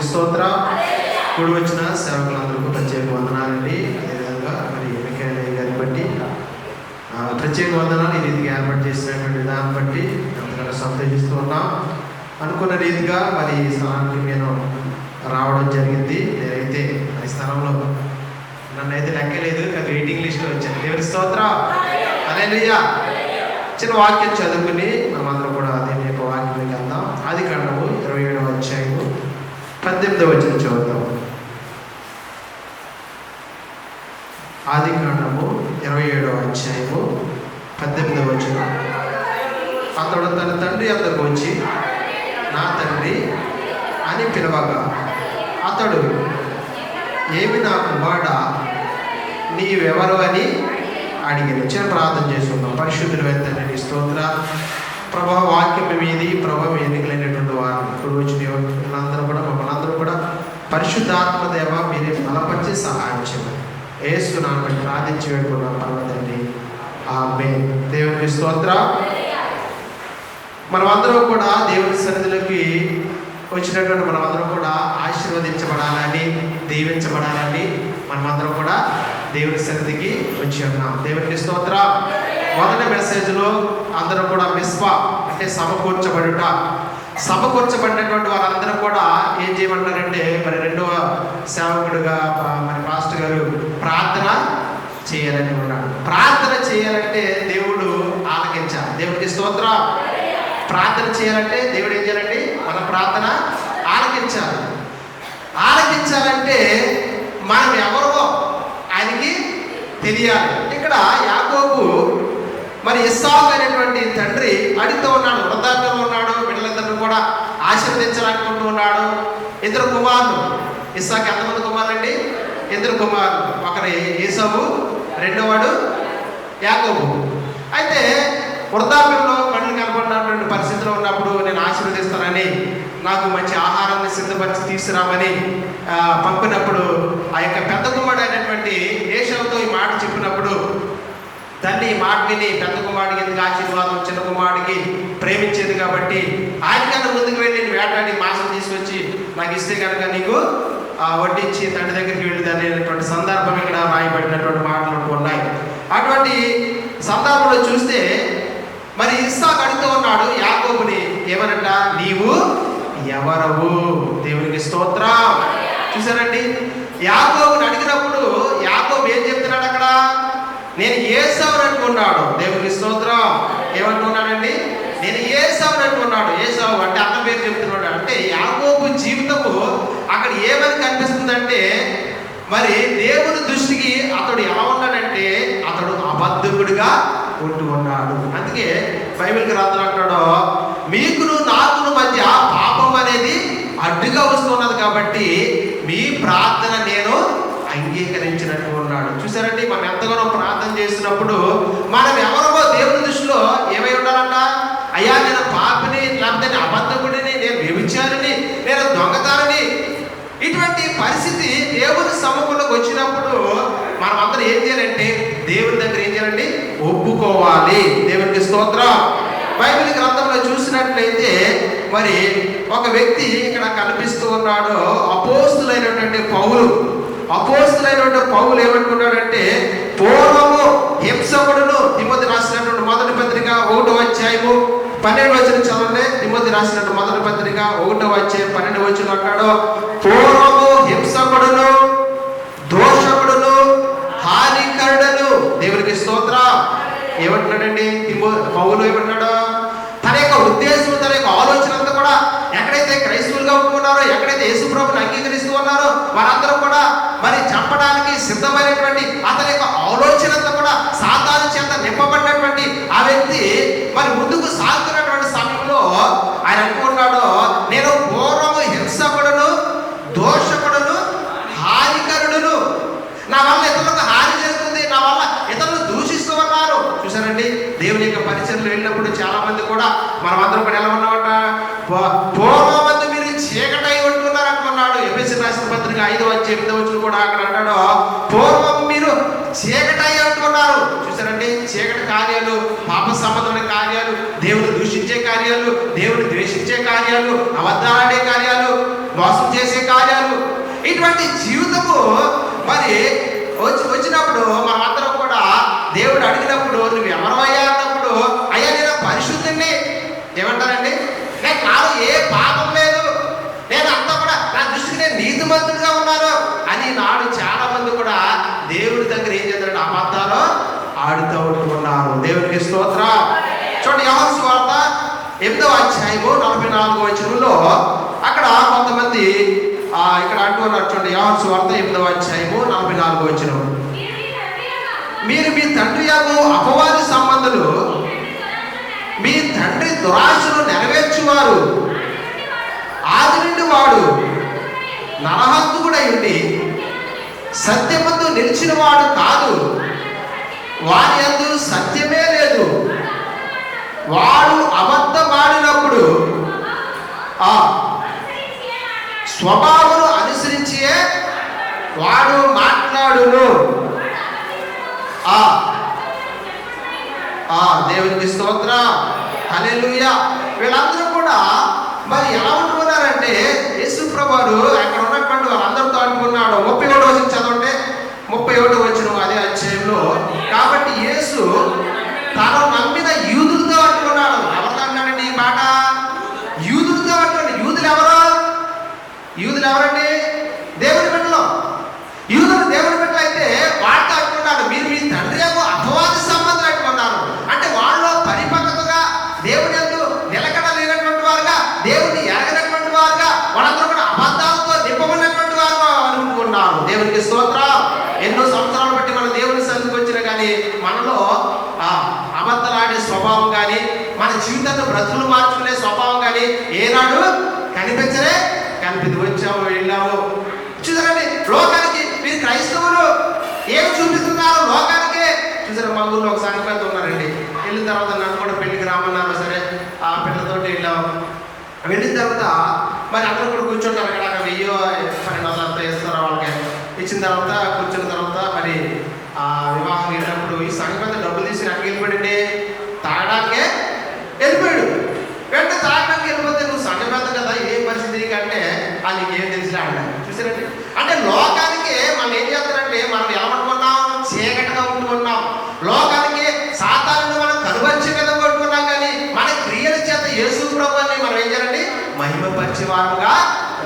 దేవుని స్తోత్ర కూడి వచ్చిన సేవకులందరికీ ప్రత్యేక వందనాలండి. అదేవిధంగా మరి వెంకయ్య గారిని బట్టి ప్రత్యేక వందనాలు ఈ రీతిగా ఏర్పాటు చేసినటువంటి విధానం బట్టి ఎంతగానో సంతోషిస్తూ ఉన్నాం. అనుకున్న రీతిగా మరి ఈ స్థలానికి నేను రావడం జరిగింది. నేనైతే ఈ స్థలంలో నన్ను అయితే లెక్కలేదు కానీ వెయిటింగ్ లిస్ట్లో వచ్చాను దేవుని స్తోత్ర. అదే చిన్న వాక్యం చదువుకుని మనమందరం కూడా దేవుని యొక్క వాక్యంలోకి వెళ్దాం ఆది కాండము ఇరవై ఏడవ అధ్యాయము ఎనిమిదో వచ్చిన చదువుతాం ఆది కాండము ఇరవై ఏడవ అధ్యాయము పద్దెనిమిదవ వచ్చిన అతడు తన తండ్రి అతనికి వచ్చి నా తండ్రి అని పిలవగా అతడు ఏమి నా కుమారుడ నీవెవరు అని అడిగాను. చిన్న ప్రార్థన చేసుకుందాం. పరిశుద్ధులు వెళ్తాను నీ స్తోత్ర. ప్రభా వాక్యం మీది ప్రభా ఎన్నికలైనటువంటి వారు ఇప్పుడు వచ్చిన వీళ్ళందరూ కూడా మమ్మల్ని పరిశుద్ధాత్మ దేవ మీరే బలపరిచి సహాయం చేయమని ఏసు నాన్న ప్రార్థించి వేడుకున్నాం పర్వతండి. ఆమె దేవుని స్తోత్ర. మనమందరం కూడా దేవుని సన్నిధిలోకి వచ్చినటువంటి మనమందరం కూడా ఆశీర్వదించబడాలని దీవించబడాలని మనమందరం కూడా దేవుని సన్నిధికి వచ్చి ఉన్నాం. దేవునికి స్తోత్ర. మొదటి మెసేజ్లో అందరం కూడా మిస్వా అంటే సమకూర్చబడుట. సమకూర్చబడినటువంటి వారందరూ కూడా ఏం చేయమంటారంటే మరి రెండవ సేవకుడుగా మరి పాస్టర్ గారు ప్రార్థన చేయాలని ఉన్నాడు. ప్రార్థన చేయాలంటే దేవుడు ఆలకించాలి. దేవుడికి స్తోత్ర. ప్రార్థన చేయాలంటే దేవుడు ఏం చేయాలండి? మన ప్రార్థన ఆలకించాలి. ఆలకించాలంటే మనం ఎవరో ఆయనకి తెలియాలి. ఇక్కడ యాకోబు మరి ఇస్సాకు అనేటువంటి తండ్రి అడితో ఉన్నాడు వృద్ధాప్యంలో ఉన్నాడు. కూడా ఆశీర్వదించాలనుకుంటున్నాడు. ఇద్దరు కుమారులు. ఇస్సాకి ఎంతమంది కుమారులు అండి ఇద్దరు కుమారులు. ఒకరి ఏసవు రెండోవాడు యాకోబు. అయితే వృద్ధాప్యంలో కళ్ళు కనపడినటువంటి పరిస్థితిలో ఉన్నప్పుడు నేను ఆశీర్వదిస్తానని నాకు మంచి ఆహారాన్ని సిద్ధపరిచి తీసుకురామని పంపినప్పుడు ఆ యొక్క పెద్ద కుమారుడు అయినటువంటి ఏషవుతో ఈ మాట చెప్పినప్పుడు తండ్రి ఈ మాట విని పెద్ద కుమారుడికి ఎందుకు ఆశీర్వాదం చిన్న కుమారుడికి ప్రేమించేది కాబట్టి ఆయన కన్నా ముందుకు వెళ్ళి నేను వేటాడి మాసం తీసుకొచ్చి నాకు ఇస్తే కనుక నీకు వడ్డించి తండ్రి దగ్గరికి వెళ్ళింది అనేటువంటి సందర్భం ఇక్కడ రాయబడినటువంటి మాటలు ఉన్నాయి. అటువంటి సందర్భంలో చూస్తే మరి ఇస్సా అడుగుతూ ఉన్నాడు యాకోబుని ఏమనంట? నీవు ఎవరవు? దేవునికి స్తోత్రం. చూసారండి యాకోబుని అడిగిన యాకోబు ఏం చెప్తున్నాడు అక్కడ నేను ఏసావుని అనుకున్నాడు. దేవుని స్తోత్రం. ఏమంటున్నాడండి నేను ఏసావుని అనుకున్నాడు. ఏసావు అంటే అన్న పేరు చెప్తున్నాడు. అంటే యాకోబు జీవితము అక్కడ ఏమని కనిపిస్తుందంటే మరి దేవుని దృష్టికి అతడు ఎలా ఉన్నాడంటే అతడు అబద్ధకుడిగా ఉంటూ ఉన్నాడు. అందుకే బైబిల్కి గ్రంథం అంటాడో మీకును నాకును మధ్య పాపం అనేది అడ్డుగా వస్తున్నది కాబట్టి మీ ప్రార్థన నేను అంగీకరించినట్టు ఉన్నాడు చూసారండి మనం ఎంతగానో ప్రార్థన చేసినప్పుడు మనం ఎవరో దేవుని దృష్టిలో ఏమై ఉండాలంట? అయ్యా నేను పాపిని లేకపోతే అబద్ధకుడిని నేను వ్యభిచారిని నేను దొంగతానని ఇటువంటి పరిస్థితి దేవుని సముఖంలోకి వచ్చినప్పుడు మనం అందరం ఏం చేయాలంటే దేవుని దగ్గర ఏం చేయాలండి ఒప్పుకోవాలి. దేవునికి స్తోత్రం. బైబిల్ గ్రంథంలో చూసినట్లయితే మరి ఒక వ్యక్తి ఇక్కడ కనిపిస్తూ ఉన్నాడు. అపోస్తులైనటువంటి పౌలు. అపోస్తులైనటువంటి పౌలు ఏమంటున్నాడంటే పూర్వము హింసకుడును తిమ్మది రాసినటువంటి మొదటి పత్రిక ఒకటో అధ్యాయము పన్నెండు వచ్చిన చదవండి. తిమ్మది రాసినటువంటి మొదటి పత్రిక ఒకటో అధ్యాయం పన్నెండు వచ్చిన అన్నాడు పూర్వము హింసకుడును దోషకుడును హానికరుడును దేవునికి స్తోత్ర. ఏమంటున్నాడండి? తిమ్మో పౌలు ఏమంటున్నాడు? తన యొక్క ఉద్దేశం తన యొక్క ఆలోచన అంతా కూడా ఎక్కడైతే క్రైస్తవులుగా ఒప్పుకున్నారో ఎక్కడైతే యేసుప్రభుని అంగీకరిస్తూ ఉన్నారో వారందరూ కూడా మరి చంపడానికి సిద్ధమైనటువంటి అతని యొక్క ఆలోచన కూడా సాతాను చేత నింపబడినటువంటి ఆ వ్యక్తి మరి ముందుకు సాగుతున్నటువంటి సమయంలో ఆయన అనుకున్నాడు నేను పూర్వము హింసకుడును దోషకుడును హానికరుడును నా వల్ల ఇతరులకు హాని జరుగుతుంది నా వల్ల ఇతరులు దూషిస్తూ ఉన్నారు చూసారండి దేవుని యొక్క పరిచయలు వెళ్ళినప్పుడు చాలా మంది కూడా మనం అందరం కూడా ఎలా ఉన్నామంట పూ- పూర్వమందు మీరు చీకటై ఉంటున్నారు అనుకున్నాడు ఎపిసి రాసిన పత్రిక ఐదో వచ్చి ఎనిమిదో వచ్చిన కూడా అక్కడ అంటాడు పూర్వం మీరు చీకటై అంటున్నారు చూసారండి చీకటి కార్యాలు పాప సంబంధమైన కార్యాలు దేవుడు దూషించే దూషించే కార్యాలు దేవుని ద్వేషించే కార్యాలు అబద్ధాలాడే కార్యాలు మోసం చేసే కార్యాలు ఇటువంటి జీవితము వచ్చి వచ్చినప్పుడు మనమందరం కూడా దేవుడు అడిగినప్పుడు నువ్వు ఎవరమయ్యా అన్నప్పుడు అయ్యా నేను పరిశుద్ధిని ఏమంటారండి? నేను నాలో ఏ పాపం లేదు. నేను అంతా కూడా నా దృష్టికి నేను నీతిమంతుడిగా ఉన్నాను. అని నాడు చాలా మంది కూడా దేవుడి దగ్గర ఏం చేద్దాడు అబద్ధాలు ఆడుతూ ఉంటున్నారు. దేవుడికి స్తోత్ర. చూడండి ఎవరి స్వార్థ ఎనిమిదవ అధ్యాయము నలభై నాలుగో వచనంలో అక్కడ కొంతమంది ఇక్కడ అంటున్నారు చూడండి యోహన్ స్వార్థ ఎనిమిదవ అధ్యాయము నలభై నాలుగు వచ్చిన మీరు మీ తండ్రి యొక్క అపవాది సంబంధులు మీ తండ్రి దురాశను నెరవేర్చువారు. ఆది నుండి వాడు నరహంతుకుడై ఉండి సత్యమందు నిలిచిన వాడు కాదు. వారి అందు సత్యమే లేదు. వాడు అబద్ధమాడినప్పుడు ఆ స్వభావను అనుసరించే వాడు మాట్లాడును. ఆ. ఆ దేవునికి స్తోత్ర. హల్లెలూయా. వీళ్ళందరూ కూడా మరి ఎలా ఉంటున్నారంటే యేసు ప్రభువారు అక్కడ ఉన్నటువంటి వాళ్ళందరితో అనుకున్నాడు. ముప్పై ఒకటి వచ్చిన చదవండి. ముప్పై ఒకటి వచ్చిన అదే అధ్యాయంలో. కాబట్టి యేసు తన నమ్మిన యూదులతో అంటున్నాడు ఎవరితో అంటాడండి ఈ మాట యూదులతో అంటున్నాడు యూదులు ఎవరు యూదులు ఎవరండి దేవుని బిడ్డలు యూదులు దేవుని బిడ్డలు అయితే వాటితో అంటున్నాడు మీరు మీ తండ్రి యొక్క అపవాది సంబంధం అంటున్నారు అంటే వాళ్ళలో పరిపక్వతగా దేవుని ఎందు నిలకడ లేనటువంటి వారుగా దేవుని ఎరగనటువంటి వారుగా వాళ్ళందరూ కూడా అబద్ధాలతో నింపబడినటువంటి వారుగా అనుకుంటున్నారు దేవునికి స్తోత్ర ఎన్నో సంవత్సరాలు బట్టి మన దేవుని సన్నిధికి వచ్చినా కానీ మనలో ఆ అబద్ధలాడే స్వభావం కానీ జీవితంలో బ్రతులు మార్చుకునే స్వభావం కానీ ఏనాడు కనిపించలే కనిపించి వచ్చాము వెళ్ళాము చూసారండి లోకానికి మీరు క్రైస్తవులు. ఏం చూపిస్తున్నారు లోకానికే. చూసారా మా ఊళ్ళో ఒక సంక్రాంతి ఉన్నారండి. వెళ్ళిన తర్వాత నన్ను కూడా పెళ్ళికి రామన్నారు సరే. ఆ పిల్లతోటి వెళ్ళాము. వెళ్ళిన తర్వాత మరి అక్కడ కూడా కూర్చుంటారు అక్కడ. వెయ్యో పన్నెండు వందలు అంతా ఇస్తారు వాళ్ళకి. ఇచ్చిన తర్వాత కూర్చున్న తర్వాత మరి ఆ వివాహం వెళ్ళినప్పుడు ఈ సంఘ పెద్ద డబ్బులు తీసి నాకు వెళ్ళిపోయాడండి తాగడానికే వెళ్ళిపోయాడు వెంటనే తాగడానికి వెళ్ళిపోతే నువ్వు సంఘ పెద్ద కదా ఏ పరిస్థితి నీకు అంటే ఆ నీకేం తెలిసినా అన్నాడు చూసారండి అంటే లోకానికి మనం ఏం చేస్తారంటే మనం ఎలా ఉంటున్నాం చీకటిగా ఉంటున్నాం లోకానికి సాతాను మనం కనుపరిచే విధంగా ఉంటున్నాం కానీ మన క్రియల చేత యేసు ప్రభుని మనం ఏం చేయాలండి మహిమపరిచే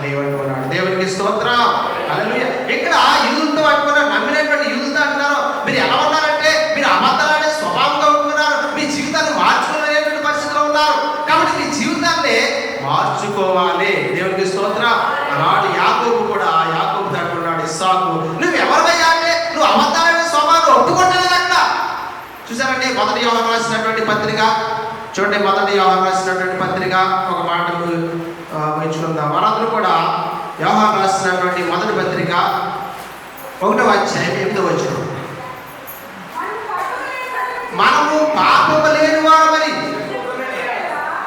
లేవనుకున్నాడు దేవునికి స్తోత్రం. హల్లెలూయా. ఇక్కడ యూదులతో అంటున్నారు నమ్మినటువంటి యూదులతో అంటున్నారు? మీరు ఎలా ఉన్నారంటే మీరు అబద్ధాలనే స్వభావంగా ఉంటున్నారు. మీ జీవితాన్ని మార్చుకోలేనటువంటి పరిస్థితిలో ఉన్నారు. కాబట్టి మీ జీవితాన్ని మార్చుకోవాలి. దేవునికి స్తోత్రం. ఆనాడు యాకోబు కూడా యాకోబు అంటున్నాడు ఇస్సాకు నువ్వు ఎవరివయ్యా అంటే నువ్వు అబద్ధాలనే స్వభావం ఒప్పుకుంటలేదు అక్కడ చూసారండి మొదటి యోగం రాసినటువంటి పత్రిక? చూడండి మొదటి యోగం రాసినటువంటి పత్రిక ఒక మాట ఆ, వారందరూ కూడా వ్యవహారం రాసినటువంటి మొదటి పత్రిక ఒకటో అధ్యాయం ఎనిమిదో వచ్చిన మనము పాపము లేని వారమని.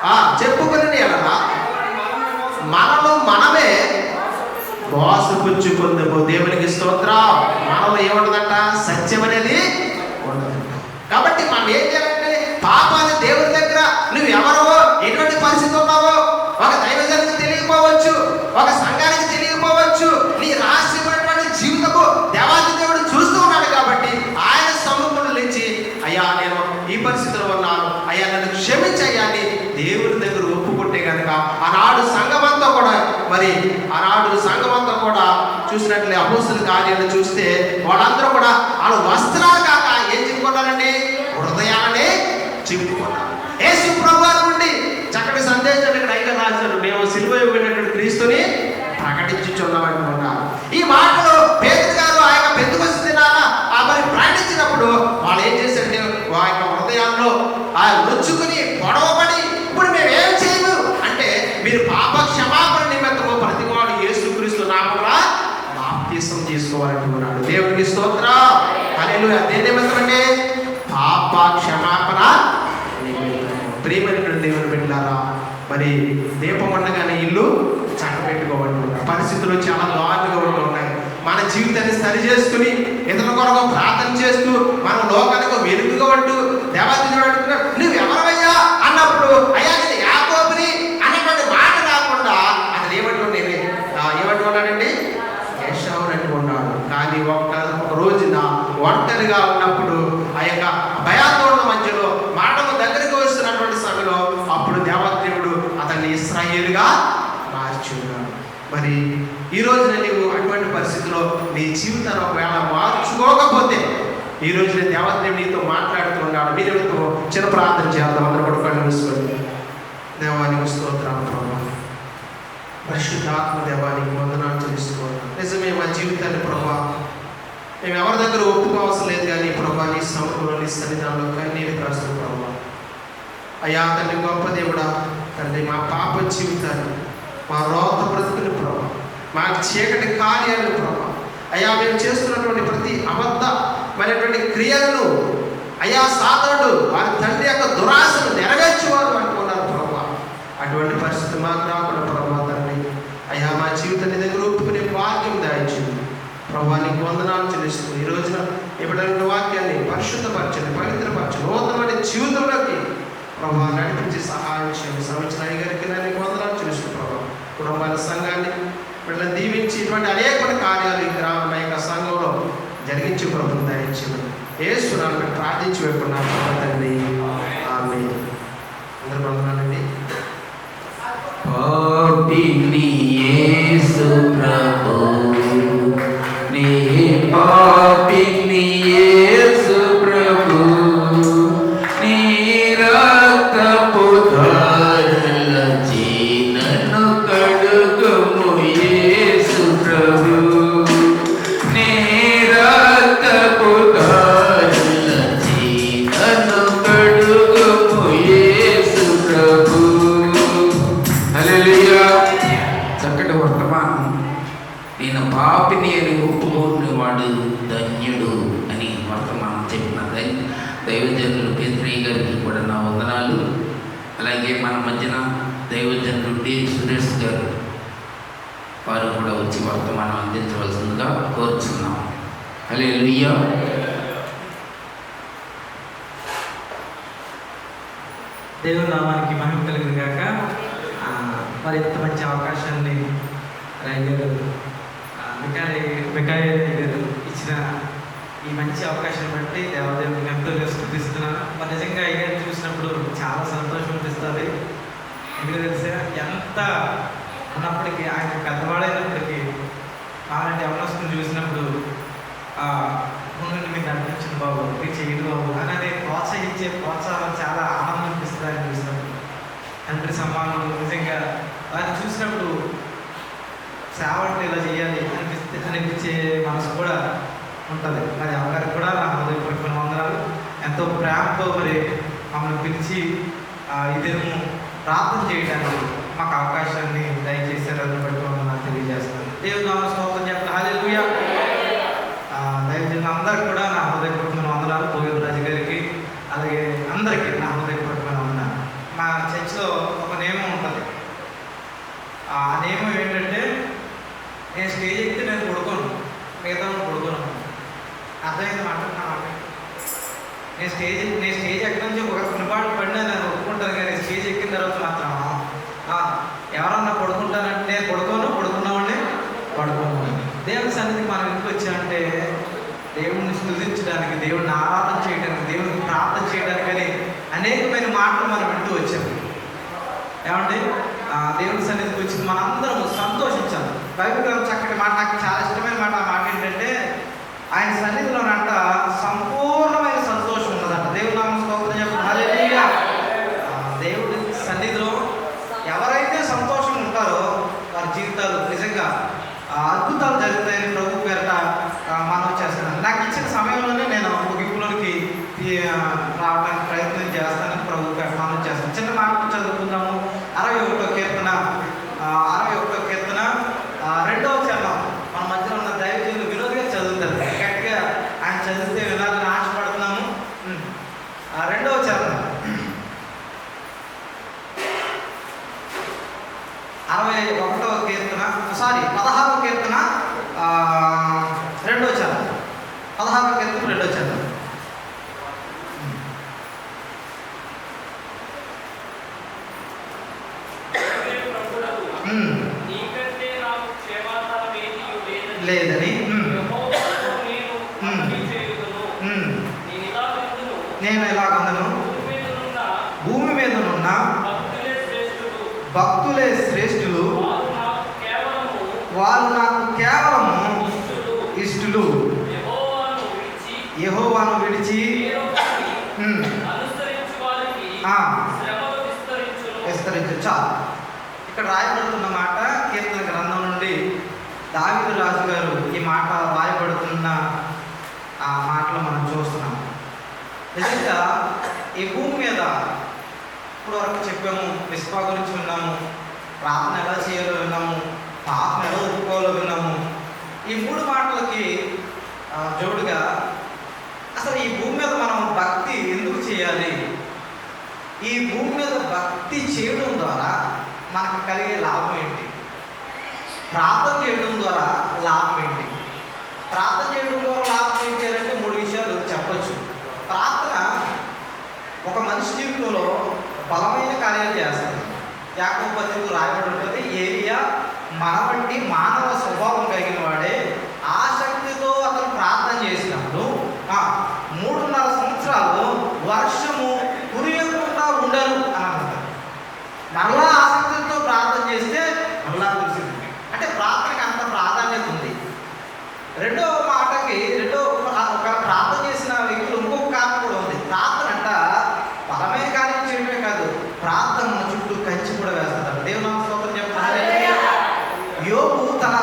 ఆ, చెప్పుకుని ఎలా మనము మనమే మోసపుచ్చుకుందాము దేవునికి స్తోత్రం. మనలో ఏముండదంట? సత్యం అనేది ఉండదంట కాబట్టి మనం ఏం చేయాలంటే పాపాన్ని దేవుని దగ్గర నువ్వు ఎవరో ఎటువంటి పరిస్థితి ఉన్నావో ఒక దైవజనికి తెలియకపోవచ్చు ఒక సంఘానికి తెలియకపోవచ్చు. నీ ఉన్నటువంటి జీవితము దేవాది దేవుడు చూస్తూ ఉన్నాడు కాబట్టి ఆయన సముఖంలో నుంచి అయ్యా నేను ఈ పరిస్థితిలో ఉన్నాను. అయ్యా నన్ను క్షమించయ్యాన్ని దేవుడి దేవుని దగ్గర ఒప్పుకుంటే కనుక ఆనాడు సంఘమంతా కూడా మరి ఆనాడు సంఘమంతా కూడా చూసినట్లే అపోస్తుల కార్యాలు చూస్తే వాళ్ళందరూ కూడా వాళ్ళ వస్త్రాలు కాక ఏం చెప్పుకున్నారండి హృదయాలనే చెప్పుకున్నారు యేసు ప్రభువారి నుండి చక్కటి సందేశం ఇక్కడ మేము సిలువ ఇవ్వబడినటువంటి క్రీస్తుని ప్రకటించుచున్నామనుకున్నారు ఈ మాటలు పేదలు గారు ఆ యొక్క పెద్దకొచ్చి తినాలా ఆ మరి ప్రకటించినప్పుడు వాళ్ళు ఏం చేశారంటే ఆ యొక్క హృదయాల్లో ఆ నొచ్చుకుని పొడవబడి ఇప్పుడు మేము ఏం చేయము? అంటే మీరు పాప క్షమాపణ నిమిత్తము ప్రతి వాడు యేసుక్రీస్తు నామమున బాప్తిసం తీసుకోవాలనుకున్నాడు. దేవునికి స్తోత్ర. హల్లెలూయా. అదే నిమిత్తం అంటే పాప క్షమాపణ ప్రియమైనటువంటి దేవుని బిడ్డలారా మరి పరిస్థితులు చాలా దారుణంగా ఉంటూ ఉన్నాయి మన జీవితాన్ని సరి చేసుకుని ఇతరుల కొరకు ప్రార్థన చేస్తూ మన లోకానికి వెలుగుగా ఉంటూ దేవాది దేవుడు అంటున్నాడు నువ్వు ఎవరవయ్యా అన్నప్పుడు అయ్యా నేను తండ్రి ఈ రోజున నీవు అటువంటి పరిస్థితిలో నీ జీవితాన్ని ఒకవేళ మార్చుకోకపోతే ఈ రోజున దేవతదేవి నీతో మాట్లాడుతూ ఉన్నాడు మీరెవరితో చిన్న ప్రార్థన చేద్దాం. అందరూ కూడా కళ్ళు మూసుకోండి. దేవానికి స్తోత్రం ప్రభావం పరిశుద్ధాత్మ దేవానికి వందనాలు చెల్లిస్తున్నాం నిజమే మా జీవితాన్ని ప్రభా మేము ఎవరి దగ్గర ఒప్పుకోవసరం లేదు కానీ ప్రభా నీ సముఖంలో నీ సన్నిధానంలో కన్నీరు కాసిన ప్రభా. అయ్యా తండ్రి గొప్ప దేవుడా తండ్రి మా పాప జీవితాన్ని మా రోత బ్రతుకుని ప్రభా మా చీకటి కార్యాలను ప్రభా. అయ్యా మేము చేస్తున్నటువంటి ప్రతి అబద్ధమైనటువంటి క్రియలను అయ్యా సాధనుడు వారి తండ్రి యొక్క దురాశను నెరవేర్చేవారు అనుకున్నారు ప్రభా అటువంటి పరిస్థితి మాకు రాకుండా ప్రభా తండ్రి. అయ్యా మా జీవితాన్ని దగ్గర ఒప్పుకునే వాక్యం దాయించింది. ప్రభా నీకు వందనాలు చెల్లిస్తుంది ఈ రోజున ఇవ్వడానికి వాక్యాన్ని పరిశుద్ధపరచండి పవిత్రపరచండి నూతనమైన జీవితంలోకి ప్రభా నడిపించి సహాయం చేయండి. సంవత్సరం అయ్య గారికి నీకు వందనాలు చెల్లిస్తుంది ప్రభా కుటుంబాల సంఘాన్ని వీళ్ళని దీవించి ఇటువంటి అనేక కార్యాలు ఈ గ్రామ యొక్క సంఘంలో జరిగించి ప్రభుత్వం దాయించింది ఏసు నాకు ప్రార్థించి పెట్టుకున్నాను తండ్రి దై- దైవజనులు కేంద్రీయ గారికి కూడా నా వందనాలు. అలాగే మన మధ్యన దైవజనులు డి. సురేష్ గారు వారు కూడా వచ్చి వర్తమానం అందించవలసిందిగా కోరుచున్నాం. హల్లెలూయా. దేవుని నామానికి మహిమ కలిగిన కాక మరి ఇంత మంచి అవకాశాన్ని రాయ్ గారు ఆ, మికాయ్ గారు ఇచ్చిన ఈ మంచి అవకాశం బట్టి దేవదేవుడిని ఎంతో స్థుతిస్తున్నాను మరి నిజంగా అయ్యారు చూసినప్పుడు చాలా సంతోషం అనిపిస్తుంది. ఎందుకు తెలిసా? ఎంత ఉన్నప్పటికీ ఆయన పెద్దవాడైనప్పటికీ అలాంటి అవకాశం చూసినప్పుడు ఆ, మీకు మీరు బాబు మీరు చేయండి బాబు అని అది ప్రోత్సహించే ప్రోత్సాహం చాలా ఆనందం అనిపిస్తుంది ఆయన చూసినప్పుడు. తండ్రి సమానం నిజంగా వారిని చూసినప్పుడు సేవలు ఇలా చేయాలి అనిపిస్తే అనిపించే మనసు కూడా ఉంటుంది. మరి అమ్మగారికి కూడా నా హృదయపూర్వక వందనాలు ఎంతో ప్రేమతో మరి మమ్మల్ని పిలిచి ఆ, ప్రార్థన చేయడానికి మాకు అవకాశాన్ని దయచేశారని బట్టి నాకు తెలియజేస్తాను దేవుడు నామ స్తోత్రం చెప్తా హాలేలుయా దయచేసి అందరికి కూడా నా హృదయపూర్వకమైన వందనాలు పోయేది రాజు గారికి అలాగే అందరికీ నా హృదయపూర్వకమైన వందనాలు మా చర్చిలో ఒక నియమం ఉంటుంది. ఆ నియమం ఏంటంటే నేను స్టేజ్ ఎక్కితే నేను కొడుకోను మిగతా కొడుకోను పడుకోను అర్థమైంది మాట నేను స్టేజ్ నేను స్టేజ్ ఎక్కడి నుంచి ఒక పినపాటు పడినా నేను ఒప్పుకుంటాను కానీ స్టేజ్ ఎక్కిన తర్వాత మాత్రం ఎవరన్నా పడుకుంటానంటే నేను పడుకోను పడుకున్నామండి పడుకోను. దేవుని సన్నిధికి మనం ఎందుకు వచ్చామంటే దేవుణ్ణి స్థుతించడానికి దేవుడిని ఆరాధన చేయడానికి దేవుడిని ప్రార్థన చేయడానికి అని అనేకమైన మాటలు మనం వింటూ వచ్చాము ఏమండి? దేవుని సన్నిధికి వచ్చి మనందరం సంతోషించాలి. బైబిల్ గ్రంథం చక్కటి మాట నాకు చాలా ఇష్టమైన మాట ఆ మాట ఏంటంటే ఆయన సన్నిధిలోనంట సంపూర్ణమైన భక్తులే శ్రేష్ఠులు. వారు నాకు కేవలం ఇష్టలు. యహోవాను విడిచి విస్తరించు. చాలు ఇక్కడ రాయబడుతున్న మాట కీర్తన గ్రంథం నుండి దావిదు రాజు గారు ఈ మాట రాయబడుతున్న ఆ మాటలు మనం చూస్తున్నాం. నిజంగా ఈ భూమి మీద ఇప్పుడు వరకు చెప్పాము విశ్వా గురించి విన్నాము ప్రార్థన ఎలా చేయాలో విన్నాము పాపం ఎలా ఒప్పుకోవాలో విన్నాము. ఈ మూడు మాటలకి జోడుగా అసలు ఈ భూమి మీద మనం భక్తి ఎందుకు చేయాలి? ఈ భూమి మీద భక్తి చేయడం ద్వారా మనకు కలిగే లాభం ఏంటి? ప్రార్థన చేయడం ద్వారా లాభం ఏంటి? ప్రార్థన చేయడం ద్వారా లాభం ఏంటి అంటే మూడు విషయాలు చెప్పచ్చు. ప్రార్థన ఒక మనిషి జీవితంలో బలమైన కార్యాలు చేస్తుంది యాకవ పత్రికలు రాయబడి ఉంటుంది ఏరియా మన వంటి మానవ స్వభావం కలిగిన వాడే ఆసక్తితో అతను ప్రార్థన చేసినప్పుడు ఆ, మూడున్నర సంవత్సరాలు వర్షము కురియకుండా ఉండరు అని అంటారు మరలా ఆసక్తితో ప్రార్థన చేస్తే మరలా కురిసింది అంటే ప్రార్థనకి అంత ప్రాధాన్యత ఉంది రెండో మాటకి రెండో ఒక- ఒక ప్రార్థన చేసిన వ్యక్తులు ఇంకొక కారణం కూడా ఉంది ప్రార్థన అంట బలమైన కార్యం చేయడమే కాదు ప్రార్థన చుట్టూ కంచి కూడా వేస్తారు దేవునామ స్తోత్రం చెప్తారు యోగు తన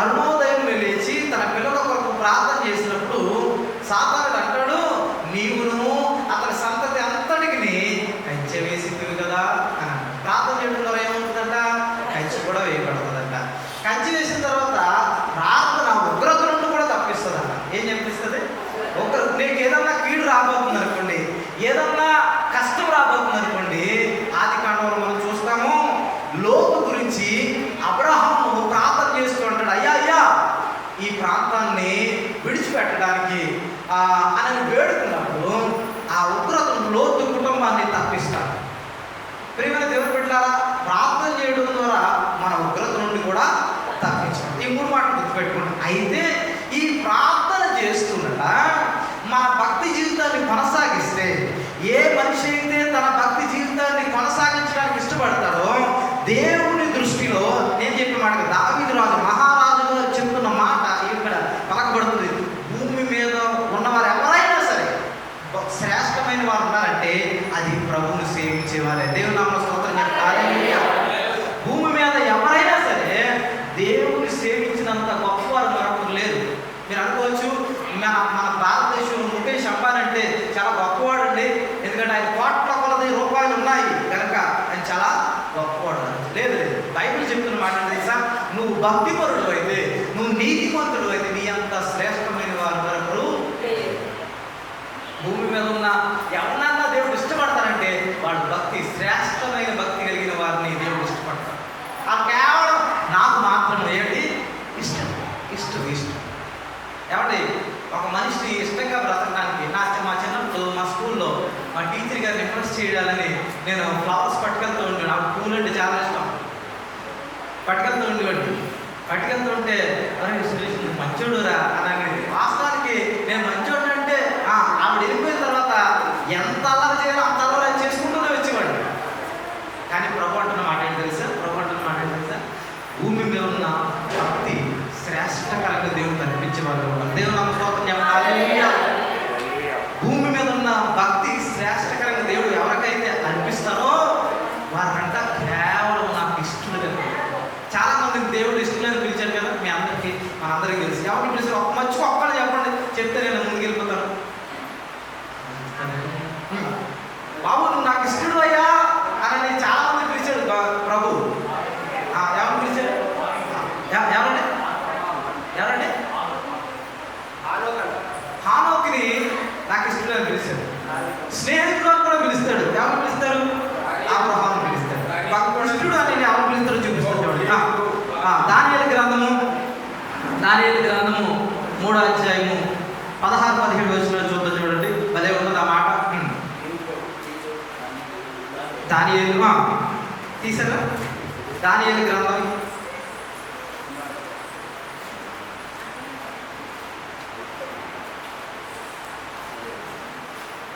అరుణోదయం లేచి తన పిల్లల కొరకు ప్రార్థన చేసినప్పుడు సాతానుడు అంటాడు నీవును అతని సంతతి అంతటికి కంచె వేసింది కదా అని అన్నాడు. ప్రార్థన చేయడం ద్వారా ఏమవుతుందంట కంచె కూడా వేయబడుతుందంట కంచె వేసిన తర్వాత ప్రార్థన ఉగ్రత నుండి కూడా తప్పిస్తుందంట ఏం చెప్పిస్తుంది ఒక నీకు ఏదన్నా కీడు రాబోతుంది అనుకోండి ఏదన్నా కష్టం రాబోతుంది అనుకోండి ఆది కాండంలో మనం చూస్తాము లోతు గురించి అబ్రహాము ప్రార్థన చేస్తూ ఉంటాడు అయ్యా అయ్యా ఈ ప్రాంతాన్ని విడిచిపెట్టడానికి ఆ, అని వేడుకున్నప్పుడు ఆ ఉగ్రతను లోతు కుటుంబాన్ని తప్పిస్తాడు ప్రియమైన దేవుని బిడ్డలారా ప్రార్థన చేయడం ద్వారా మన ఉగ్రత నుండి కూడా తప్పించాలి ఈ మూడు మాటలు గుర్తుపెట్టుకోండి. అయితే ఈ ప్రార్థన చేస్తున్నట మన భక్తి జీవితాన్ని కొనసాగిస్తే ఏ మనిషి అయితే తన భక్తి జీవితాన్ని కొనసాగించడానికి ఇష్టపడతాడో దేవుని దృష్టిలో నేను చెప్పిన మాట కాదు, దావీదు రాజు మహారాజు గారు చెప్తున్న మాట ఇక్కడ పలకబడుతుంది భూమి మీద ఉన్నవారు ఎవరైనా సరే శ్రేష్టమైన వారు ఉన్నారంటే అది ప్రభువుని సేవించేవారే దేవుని నామ స్తోత్రం చెప్పాలి భూమి మీద ఎవరైనా సరే దేవుని సేవించినంత గొప్పవారు మరొకరు లేరు మీరు అనుకోవచ్చు మన మన భారతదేశంలో ముఖేష్ అంబానీ అంటే చాలా గొప్పవాడు అండి ఎందుకంటే ఆయన కోట్ల కొలది రూపాయలు ఉన్నాయి కనుక ఆయన చాలా గొప్పవాడు లేదు లేదు. బైబిల్ చెప్తున్న మాట తెలుసా? నువ్వు భక్తిపరుడు అయితే నువ్వు నీతిమంతుడు అయితే నీ అంత శ్రేష్టమైన వారు వరకు భూమి మీద ఉన్న ఎవరన్నా దేవుడు ఇష్టపడతారంటే వాళ్ళు భక్తి శ్రేష్టమైన భక్తి కలిగిన వారిని దేవుడు ఇష్టపడతారు ఆ కేవలం నాకు మాత్రం ఏంటి? ఇష్టం. ఇష్టం ఇష్టం. ఏమండి? ఒక మనిషిని ఇష్టంగా బ్రతకడానికి నా మా చిన్నప్పుడు మా స్కూల్లో మా టీచర్ గారిని ఇంప్రెస్ చేయాలని నేను ఫ్లవర్ పట్టుకెళ్తూ ఉంటాను నాకు పూలు అంటే చాలా ఇష్టం పట్టుకెళ్తూ ఉండేవాడిని. పట్టుకెళ్తూ ఉంటే అలాగే సురేష్ నువ్వు మంచోడు రా అని వాస్తవానికి నేను మంచోడు అంటే ఆ, ఆవిడ వెళ్ళిపోయిన తర్వాత ఎంత అల్లరి చేయాలో అంత అల్లరి చేసుకుంటూనే వచ్చేవాడిని కానీ ప్రభు అంటున్న మాట ఏంటి తెలుసా ప్రభు అంటున్న మాట ఏంటి తెలుసా భూమి మీద ఉన్న భక్తి శ్రేష్టకరంగా దేవుడు కనిపించేవాళ్ళు దేవుడు నామ స్తోత్రం చెప్పాలి భూమి మీద ఉన్న భక్తి శ్రేష్టకరంగా దేవుడు ఎవరికైతే అనిపిస్తారో వారికంట కేవలం నాకు ఇష్టలుగా చాలా మంది దేవుడు ఇష్టలని పిలిచాడు కదా మీ అందరికీ మన అందరికీ తెలుసు ఎవరిని పిలిచారు ఒక్క మర్చి ఒక్కళ్ళు చెప్పండి చెప్తే నేను ముందుకు వెళ్ళిపోతాను హ్మ్. బాబు నువ్వు నాకు ఇష్టడు అయ్యా అని చాలా మంది పిలిచాడు బ- ప్రభు ఆ, ఎవరు పిలిచాడు ఎవ- ఎవరండి ఎవరండి హానోకిని నాకు ఇష్టం పిలిచాడు స్నేహితులను కూడా పిలుస్తాడు ఎవరు పిలుస్తారు అబ్రహాం పిలుస్తాడు పక్క ఇష్టడు అని ఎవరు పిలుస్తారో చూపిస్తాడు చూడండి ఆ, ఆ, దానియేలు గ్రంథము దానియలు గ్రంథము మూడో అధ్యాయము పదహారు పదిహేడు వచ్చిన చూద్దాం చూడండి. భలే ఉన్నది ఆ మాట. దానియలు తీసారా దానియలు గ్రంథం.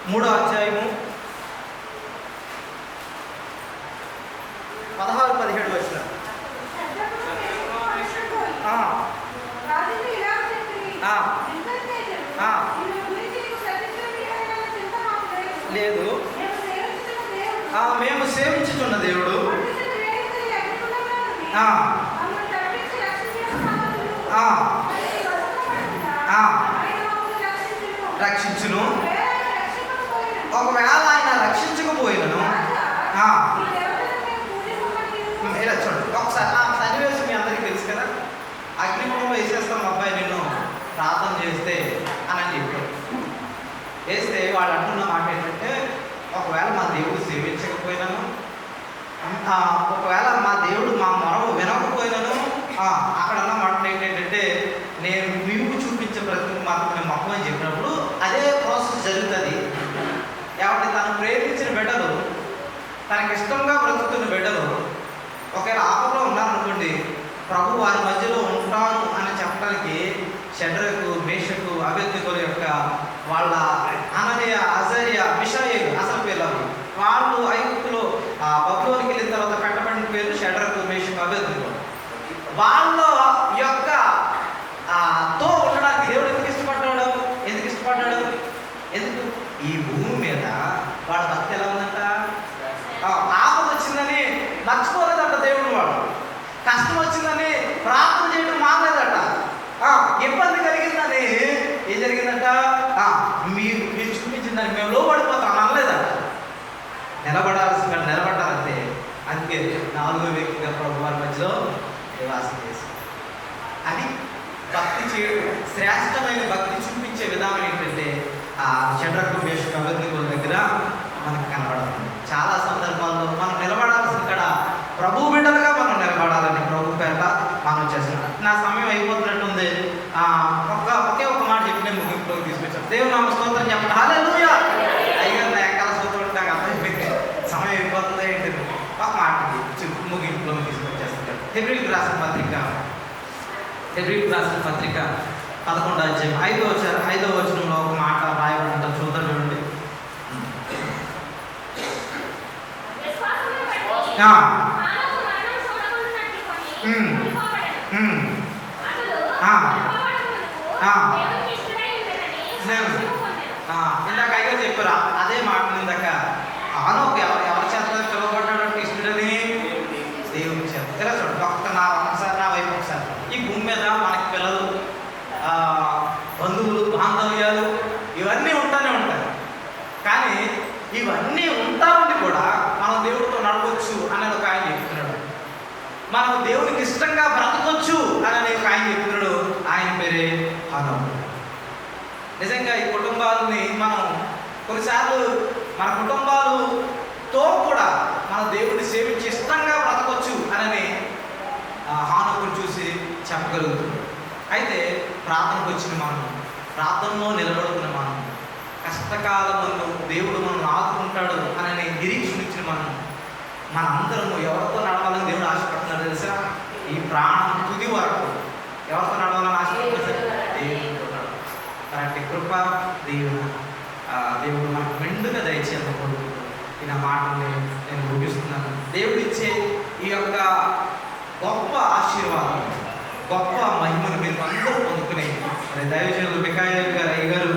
మూడో అధ్యాయము పదహారు పదిహేడు వచ్చిన ఆ, ఆ, ఆ. లేదు. మేము సేవించుతున్న దేవుడు. రక్షించును. ఒకవేళ ఆయన రక్షించకపోయినను. ఇలా చూడండి. ఒకసారి ఆ సన్నివేశం మీ అందరికీ తెలుసు కదా? అగ్నిగుణంలో వేసేస్తాం అబ్బాయి నిన్ను. ప్రార్థన చేస్తే అని అని చెప్పారు వేస్తే వాళ్ళు అంటున్న మాట ఏంటంటే ఒకవేళ మా దేవుడు సేవించకపోయినాను ఒకవేళ మా దేవుడు మా మొరవ వినకపోయినాను అక్కడ ఉన్న మాట ఏంటంటే నేను మీకు చూపించే ప్రతి మాత్రం మేము మొక్క అని చెప్పినప్పుడు అదే ప్రాసెస్ జరుగుతుంది. కాబట్టి తను ప్రేమించిన బిడ్డలు తనకి ఇష్టంగా బ్రతుకుతున్న బిడ్డలు ఒకవేళ ఆపలో ఉన్నారనుకోండి ప్రభు వారి మధ్యలో ఉంటాను అని చెప్పడానికి షడ్రకు మేషకు అభ్యర్థికుల యొక్క వాళ్ళ అననీయ అజర్య మిషాయిలు అసలు పేర్లు వాళ్ళు ఐగుప్తులో ఆ బబులోనికి వెళ్ళిన తర్వాత పెట్టబడిన పేరు షడ్రకు మేషకు అభ్యర్థికులు వాళ్ళ యొక్క ఆ, తో ఉండడానికి దేవుడు ఎందుకు ఇష్టపడ్డాడు ఎందుకు ఇష్టపడ్డాడు ఎందుకు ఈ భూమి మీద వాడు భక్తి ఎలా ఉందంట ఆ, ఆపద వచ్చిందని మర్చిపోలేదంట దేవుడు వాడు కష్టం వచ్చిందని ప్రార్థన చేయడం మానలేదట ఆ, ఇబ్బంది కలిగిందని ఏం జరిగిందంట ఆ, మీరు మీరు చూపించిందని మేము లోపడిపోతాం అనలేదట నిలబడాల్సిన నిలబడాలంటే అందుకే నాలుగో వ్యక్తిగా ప్రభు వారి మధ్యలో నివాసం చేశారు అని భక్తి చేయడం శ్రేష్టమైన భక్తి చూపించే విధానం ఏంటంటే ఆ చంద్రకు వేషకు అభివృద్ధి దగ్గర మనకు కనబడుతుంది. చాలా సందర్భాల్లో మనం నిలబడాల్సిన ఇక్కడ ప్రభు బిడ్డలుగా మనం నిలబడాలని ప్రభు పేట మనం చేస్తున్నాం నా సమయం అయిపోతున్నట్టుంది ఆ, ఒక్క ఒకే ఒక మాట చెప్పి నేను ముగింపులోకి తీసుకొచ్చాను దేవుడు నామ స్తోత్రం చెప్పండి హల్లెలూయా అయ్యో నా ఎక్కల స్తోత్రం నాకు అర్థమైపోయింది సమయం అయిపోతుంది ఏంటి ఒక మాట చెప్పి ముగింపులోకి తీసుకొచ్చేస్తాను హెబ్రిల్ రాసిన పత్రిక హెబ్రిల్ రాసిన పత్రిక పదకొండు అధ్యాయం. ఐదో వచ్చారు ఐదో వచనంలో ఒక మాట రాయబడి చూద్దాం చూడండి. ఇందాక అయ్యో చెప్పారు. అదే మాట ఇందాక. ఆనోక్ ఎవరు ఎవరి చేత పిలువబడ్డాడు ఇష్టడని దేవుని చేత ఇలా చూడండి ఒక్క నా ఒకసారి నా వైపు ఒకసారి ఈ భూమి మీద మనకి పిల్లలు ఆ, బంధువులు బాంధవ్యాలు ఇవన్నీ ఉంటానే ఉంటాయి కానీ ఇవన్నీ ఉంటా ఉండి కూడా మనం దేవుడితో నడవచ్చు అనేది ఒక ఆయన చెప్తున్నాడు మనం దేవునికి ఇష్టంగా బ్రతకొచ్చు అని ఒక ఆయన చెప్తున్నాడు ఆయన పేరే హనం. నిజంగా ఈ కుటుంబాలని మనం కొన్నిసార్లు మన కుటుంబాలతో కూడా మన దేవుడిని సేవించి ఇష్టంగా బ్రతకొచ్చు అని హానుకుని చూసి చెప్పగలుగుతున్నాం. అయితే ప్రార్థనకు వచ్చిన మనం ప్రార్థనలో నిలబడుతున్న మనం కష్టకాలంలో దేవుడు మనల్ని ఆదుకుంటాడు అని నిరీక్షించిన మనం మన అందరము ఎవరితో నడవాలని దేవుడు ఆశపడుతున్నాడు తెలుసా? ఈ ప్రాణం తుది వరకు. ఎవరితో నడవాలని ఆశపడుతున్నారు దేవుడితో అలాంటి కృప దేవుడు దేవుడు మనకు మెండుగా దయచేందుకు ఈ నా మాటల్ని నేను ముగిస్తున్నాను. దేవుడు ఇచ్చే ఈ యొక్క గొప్ప ఆశీర్వాదం గొప్ప మహిమను మీరు అందరూ పొందుకునే. మరి దైవజనులు బికాయ గారు అయ్య గారు